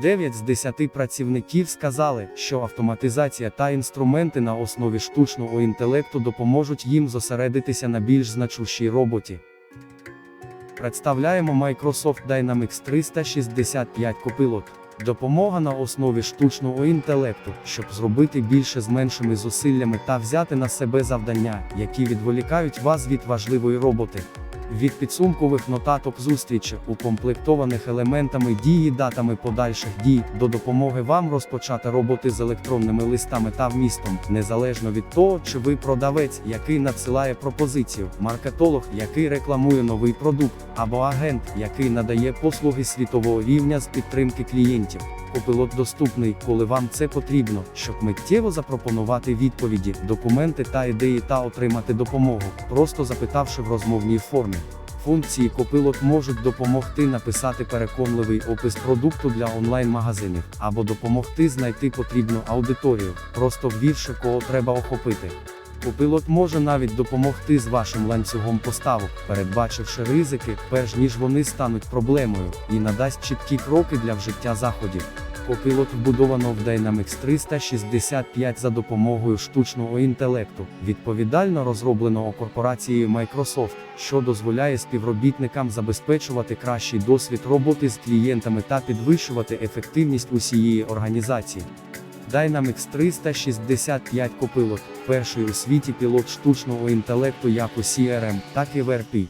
9 з 10 працівників сказали, що автоматизація та інструменти на основі штучного інтелекту допоможуть їм зосередитися на більш значущій роботі. Представляємо Microsoft Dynamics 365 Copilot. Допомога на основі штучного інтелекту, щоб зробити більше з меншими зусиллями та взяти на себе завдання, які відволікають вас від важливої роботи. Від підсумкових нотаток зустрічі, укомплектованих елементами дії датами подальших дій, до допомоги вам розпочати роботи з електронними листами та вмістом, незалежно від того, чи ви продавець, який надсилає пропозицію, маркетолог, який рекламує новий продукт, або агент, який надає послуги світового рівня з підтримки клієнтів. Копилот доступний, коли вам це потрібно, щоб миттєво запропонувати відповіді, документи та ідеї та отримати допомогу, просто запитавши в розмовній формі. Функції Copilot можуть допомогти написати переконливий опис продукту для онлайн-магазинів, або допомогти знайти потрібну аудиторію, просто ввівши кого треба охопити. Copilot може навіть допомогти з вашим ланцюгом поставок, передбачивши ризики, перш ніж вони стануть проблемою, і надасть чіткі кроки для вжиття заходів. Copilot вбудовано в Dynamics 365 за допомогою штучного інтелекту, відповідально розробленого корпорацією Microsoft, що дозволяє співробітникам забезпечувати кращий досвід роботи з клієнтами та підвищувати ефективність усієї організації. Dynamics 365 Copilot – перший у світі пілот штучного інтелекту як у CRM, так і в ERP.